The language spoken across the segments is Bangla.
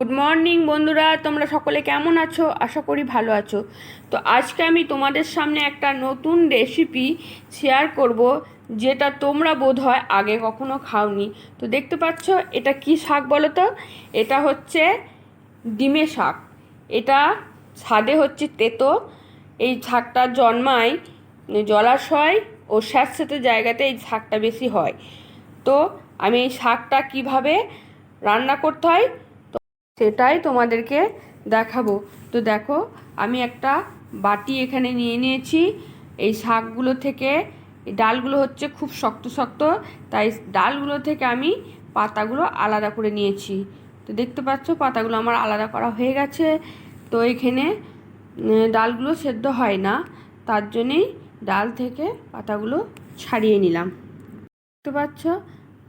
গুড মর্নিং বন্ধুরা। তোমরা সকলে কেমন আছো? আশা করি ভালো আছো। তো আজকে আমি তোমাদের সামনে একটা নতুন রেসিপি শেয়ার করব, যেটা তোমরা বোধ হয় আগে কখনো খাওনি। তো দেখতে পাচ্ছ, এটা কি শাক বলো তো এটা হচ্ছে ডিমে শাক। এটা স্বাদে হচ্ছে তেতো। এই শাকটা জন্মায়, জলাশয় ও স্যাঁতস্যাঁতে জায়গাতে এই শাকটা বেশি হয়। তো আমি এই শাকটা কীভাবে রান্না করতে হয় সেটাই তোমাদেরকে দেখাবো। তো দেখো, আমি একটা বাটি এখানে নিয়ে নিয়েছি। এই শাকগুলো থেকে ডালগুলো হচ্ছে খুব শক্ত শক্ত, তাই ডালগুলো থেকে আমি পাতাগুলো আলাদা করে নিয়েছি। তো দেখতে পাচ্ছ, পাতাগুলো আমার আলাদা করা হয়ে গেছে। তো এখানে ডালগুলো সেদ্ধ হয় না। তার জন্যেই ডাল থেকে পাতাগুলো ছাড়িয়ে নিলাম। দেখতে পাচ্ছ,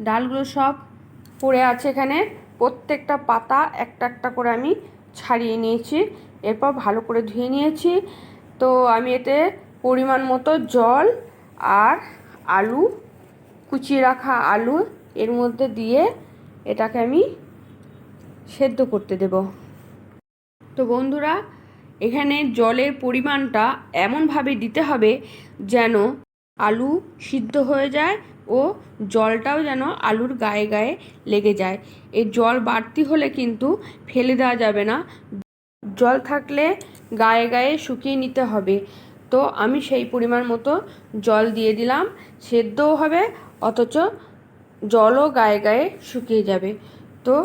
ডালগুলো সব পড়ে আছে এখানে। প্রত্যেকটা পাতা একটা একটা করে আমি ছাড়িয়ে নিয়েছি। এরপর ভালো করে ধুয়ে নিয়েছি। তো আমি এতে পরিমাণ মতো জল আর আলু, কুচিয়ে রাখা আলু এর মধ্যে দিয়ে এটাকে আমি সেদ্ধ করতে দেব। তো বন্ধুরা, এখানে জলের পরিমাণটা এমনভাবে দিতে হবে যেন আলু সিদ্ধ হয়ে যায় ও জলটাও যেন আলুর গায়ে গায়ে লেগে যায়। এই জল বাড়তি হলে কিন্তু ফেলে দেওয়া যাবে না। জল থাকলে গায়ে গায়ে শুকিয়ে নিতে হবে। তো আমি সেই পরিমাণ মতো জল দিয়ে দিলাম। সেদ্ধও হবে, অথচ জলও গায়ে গায়ে শুকিয়ে যাবে। তো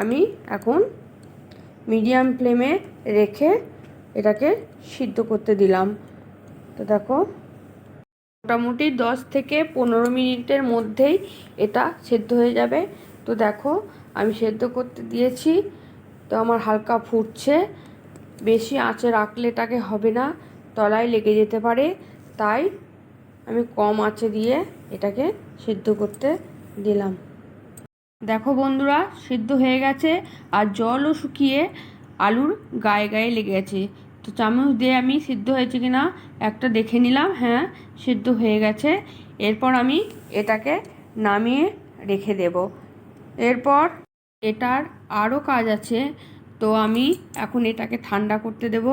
আমি এখন মিডিয়াম ফ্লেমে রেখে এটাকে সিদ্ধ করতে দিলাম। তো দেখো মোটামুটি দশ থেকে পনেরো মিনিটের মধ্যেই এটা সেদ্ধ হয়ে যাবে। তো দেখো, আমি সেদ্ধ করতে দিয়েছি। তো আমার হালকা ফুটছে। বেশি আঁচে রাখলে এটাকে হবে না, তলায় লেগে যেতে পারে। তাই আমি কম আঁচে দিয়ে এটাকে সিদ্ধ করতে দিলাম। দেখো বন্ধুরা, সিদ্ধ হয়ে গেছে। আর জলও শুকিয়ে আলুর গায়ে গায়ে লেগে গেছে। তো চামচ দিয়ে আমি সিদ্ধ হয়েছে কি না একটা দেখে নিলাম হ্যাঁ সিদ্ধ হয়ে গেছে। এরপর আমি এটাকে নামিয়ে রেখে দেব। এরপর এটার আরও কাজ আছে, তো আমি এখন এটাকে ঠান্ডা করতে দেব।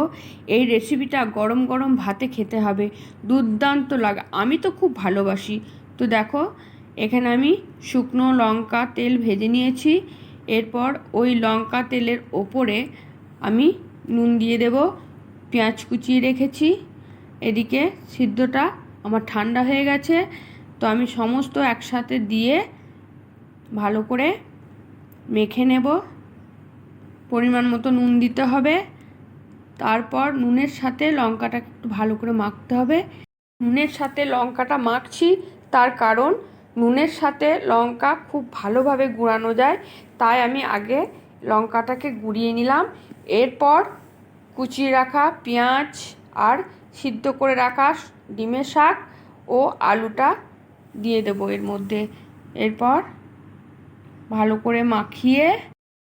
এই রেসিপিটা গরম গরম ভাতে খেতে হবে, দুর্দান্ত লাগে। আমি তো খুব ভালোবাসি। তো দেখো, এখানে আমি শুকনো লঙ্কা তেল ভেজে নিয়েছি। এরপর ওই লঙ্কা তেলের ওপরে আমি নুন দিয়ে দেব। পেঁয়াজ কুচিয়ে রেখেছি। এদিকে সিদ্ধটা আমার ঠান্ডা হয়ে গেছে, তো আমি সমস্ত একসাথে দিয়ে ভালো করে মেখে নেব। পরিমাণ মতো নুন দিতে হবে। তারপর নুনের সাথে লঙ্কাটা একটু ভালো করে মাখতে হবে। নুনের সাথে লঙ্কাটা মাখছি, তার কারণ নুনের সাথে লঙ্কা খুব ভালোভাবে গুঁড়ানো যায়, তাই আমি আগে লঙ্কাটাকে গুঁড়িয়ে নিলাম। এরপর কুচিয়ে রাখা পেঁয়াজ আর সিদ্ধ করে রাখা ডিমের শাক ও আলুটা দিয়ে দেবো এর মধ্যে। এরপর ভালো করে মাখিয়ে,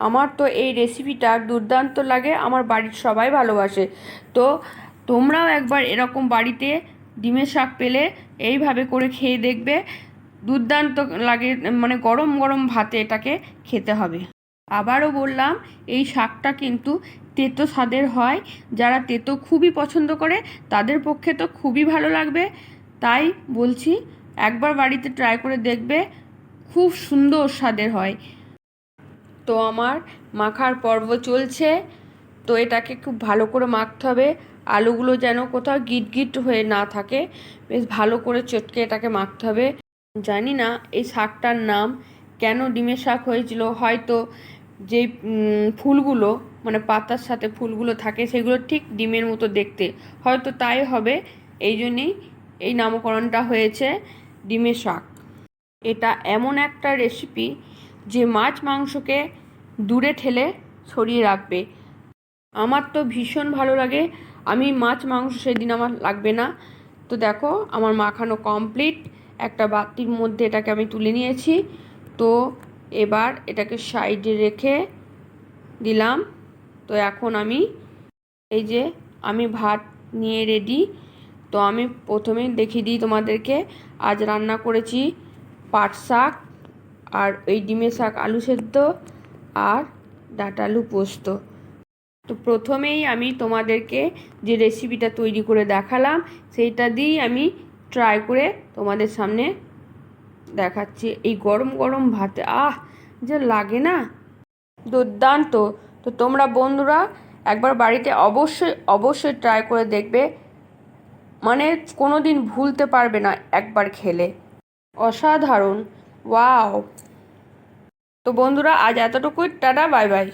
আমার তো এই রেসিপিটা দুর্দান্ত লাগে, আমার বাড়ির সবাই ভালোবাসে। তো তোমরাও একবার এরকম বাড়িতে ডিমের শাক পেলে এইভাবে করে খেয়ে দেখবে, দুর্দান্ত লাগে মানে গরম গরম ভাতে এটাকে খেতে হবে। আবারও বললাম, এই শাকটা কিন্তু তেতো স্বাদের হয়, যারা তেতো খুবই পছন্দ করে, তাদের পক্ষে তো খুবই ভালো লাগবে। তাই বলছি, একবার বাড়িতে ট্রাই করে দেখবে, খুব সুন্দর স্বাদের হয়। তো আমার মাখার পর্ব চলছে। তো এটাকে খুব ভালো করে মাখতে হবে। আলুগুলো যেন কোথাও গিট হয়ে না থাকে, বেশ ভালো করে চটকে এটাকে মাখতে হবে। জানি না এই শাকটার নাম, কেন ডিমের শাক হয়েছিল, হয়তো যে ফুলগুলো মানে পাতার সাথে ফুলগুলো থাকে, সেগুলো ঠিক ডিমের মতো দেখতে। হয়তো তাই হবে, এই জন্যেই এই নামকরণটা হয়েছে ডিমের শাক। এটা এমন একটা রেসিপি যে মাছ মাংসকে দূরে ঠেলে সরিয়ে রাখবে। আমার তো ভীষণ ভালো লাগে, আমি মাছ মাংস সেদিন আমার লাগবে না। তো দেখো, আমার মাখানো কমপ্লিট একটা বাতির মধ্যে এটাকে আমি তুলে নিয়েছি। তো এবার এটাকে সাইডে রেখে দিলাম। তো এখন আমি এই যে আমি ভাত নিয়ে রেডি তো আমি প্রথমে দেখিয়ে দিই তোমাদেরকে, আজ রান্না করেছি পাট শাক আর এই ডিমের শাক আলু সেদ্ধ আর ডাটালু পোস্ত। তো প্রথমেই আমি তোমাদেরকে যে রেসিপিটা তৈরি করে দেখালাম, সেইটা দিয়েই আমি ট্রাই করে তোমাদের সামনে দেখাচ্ছি। এই গরম গরম ভাতে, আহ, যে লাগে না। দুর্দান্ত। তো তোমরা বন্ধুরা একবার বাড়িতে অবশ্যই অবশ্যই ট্রাই করে দেখবে। মানে কোনো দিন ভুলতে পারবে না একবার খেলে। অসাধারণ। ওয়াও তো বন্ধুরা, আজ এতটুকুই। Tata bye bye